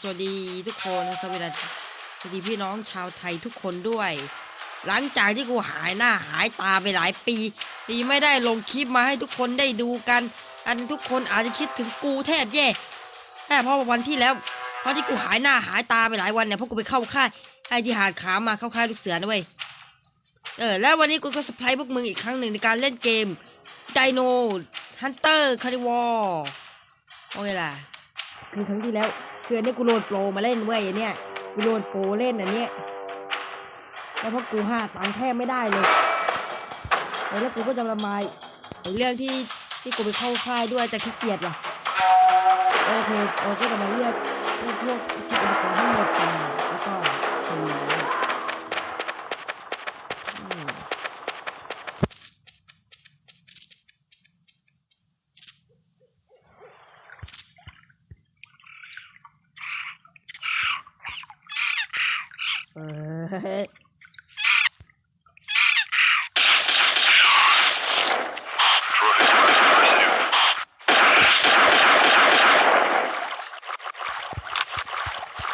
สวัสดีทุกคนสวัสดีสวัสดีพี่น้องชาวไทยทุกคนด้วย หลังจากที่กูหายหน้าหายตาไปหลายปีที่ไม่ได้ลงคลิปมาให้ทุกคนได้ดูกัน อันทุกคนอาจจะคิดถึงกูแทบแย่แค่เพราะวันที่แล้วเพราะที่กูหายหน้าหายตาไปหลายวันเนี่ยเพราะกูไปเข้าค่ายไอ้ที่หาดขามาเข้าค่ายลูกเสือนะเว้ยเออแล้ววันนี้กูก็สไพรส์พวกมึงอีกครั้งหนึ่งในการเล่นเกม Dino Hunter Carnivore โอเคล่ะคือครั้งที่แล้ว คืออันนี้กูโหลดโปรมาเล่นเว้ยเนี่ยกูโหลดโปรเล่นอันเนี้ยแล้วพอกูห้าตังค์แทบไม่ได้เลยแล้วกูก็จะระบายเรื่องที่ที่กูไปเข้าค่ายด้วยจะขี้เกียจว่ะโอเคเราก็จะมาเลือกพวกพวกอุปกรณ์ทั้งหมดกันแล้วก็ทำอืม เออ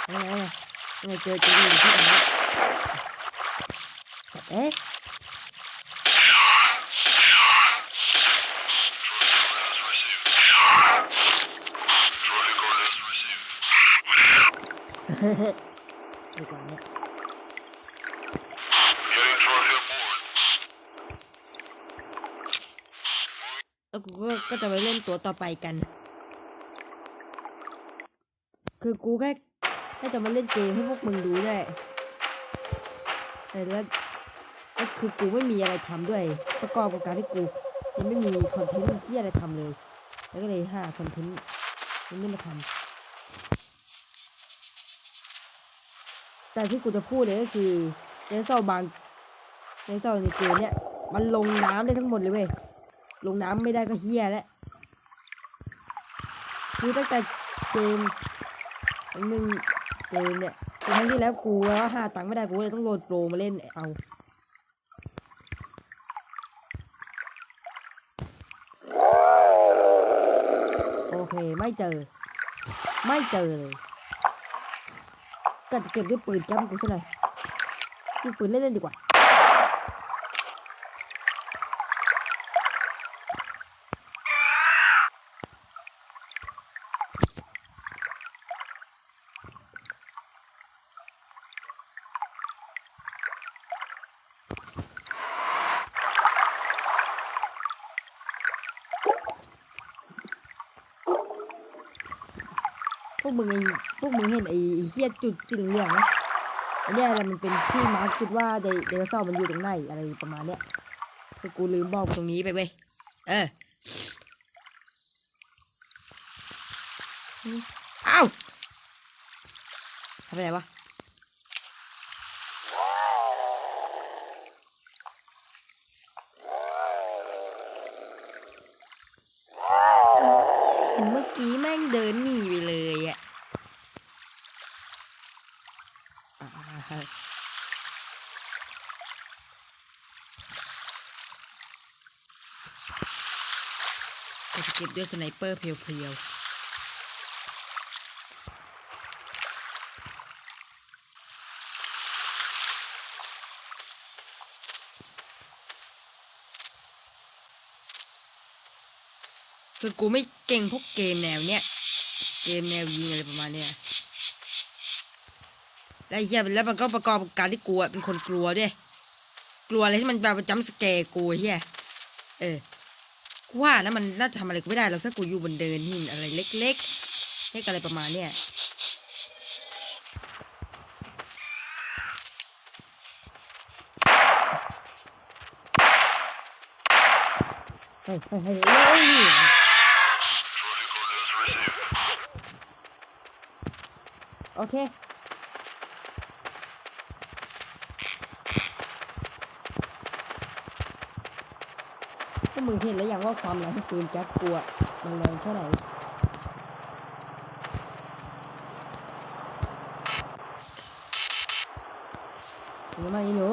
อะไรอะไรอะไรเจอเจออยู่ที่ไหนเอ๊ะดีกว่าเนี่ย Getting trophy aboard. แล้วกูก็ก็จะไปเล่นตัวต่อไปกัน คือกูแค่แค่จะมาเล่นเกมให้พวกมึงดูได้แต่แล้วแล้วคือกูไม่มีอะไรทำด้วย ประกอบกับการที่กูยังไม่มีคอนเทนต์ที่อะไรทำเลย แล้วก็เลยหาคอนเทนต์มันไม่มาทำแต่ที่กูจะพูดเลยก็คือเนเซลบางเนเซลในเกมเนี้ยมันลงน้ำได้ทั้งหมดเลยเว้ย ลงน้ำไม่ได้ก็เฮียแล้วคือตั้งแต่เกมอันหนึ่งเกมเนี่ยครั้งที่แล้วกูแล้วหาตังค์ไม่ได้กูเลยต้องโหลดโปรมาเล่นเอาโอเคไม่เจอ ไม่เจอเลยก็จะเก็บด้วยปืนแก๊ปกูซะหน่อยยิงปืนเล่นๆดีกว่า กมึงไอ้พวกมึงเห็นไอ้เฮียจุดสีเหลืองๆไหมอันเนี้ยอะไรมันเป็นที่มาร์คคิดว่าไดไดโนเสาร์มันอยู่ตรงไหนอะไรประมาณเนี้ยคือกูลืมบอกตรงนี้ไปเว้ยเอออ้าวทำไปไหนวะ เมื่อกี้แม่งเดินหนีไปเลยอะก็จะเก็บด้วยสไนเปอร์เพียวๆ คือกูไม่เก่งพวกเกมแนวเนี้ยเกมแนวยิงอะไรประมาณเนี้ยแล้วเฮียแล้วมันก็ประกอบกับการที่กูอะเป็นคนกลัวด้วยกลัวอะไรที่มันแบบจำสแกร์กูเฮียเออกูว่านะมันน่าจะทำอะไรกูไม่ได้หรอกถ้ากูอยู่บนเดินหินอะไรเล็กๆเล็กอะไรประมาณเนี้ยเฮ้ยเฮ้ยเฮ้ยเฮ้ย Trophy coordinates received. โอเค พวกมึงเห็นแล้วยังว่าความแรงของปืนแก๊สกลัว มันแรงแค่ไหนหนูมาอีหนู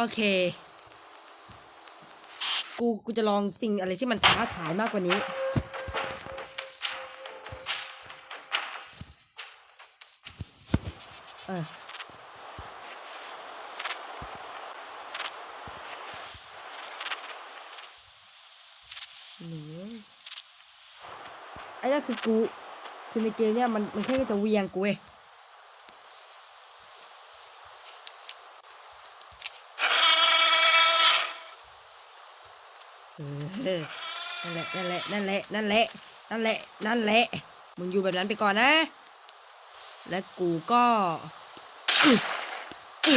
โอเค กู กูจะลองสิ่งอะไรที่มันท้าทายมากกว่านี้ เออหนีไอ้นั่นคือกู คือในเกมเนี่ยมันมันแค่จะเวียงกูเว้ยเออ นั่นแหละนั่นแหละนั่นแหละนั่นแหละนั่นแหละนั่นแหละมึงอยู่แบบนั้นไปก่อนนะ และกูก็อึอึ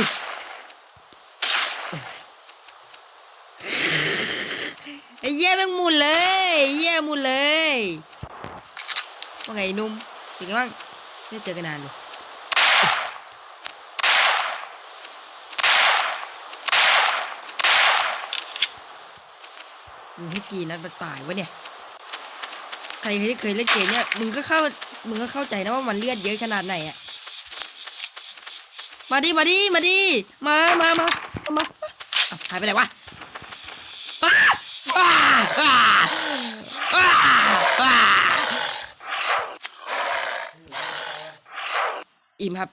ไอ้เหี้ยแม่งมุนเลยเยหมุนเลยว่าไงนุ่มเป็นไงบ้างไม่เจอกันนานเลย มึงให้กี่นัดมันตายวะเนี่ย ใครที่เคยเล่นเกมเนี่ยมึงก็เข้ามึงก็เข้าใจนะว่ามันเลือดเยอะขนาดไหนอะมาดิมาดิมาดิมามามามาหายไปไหนวะอิ่มครับ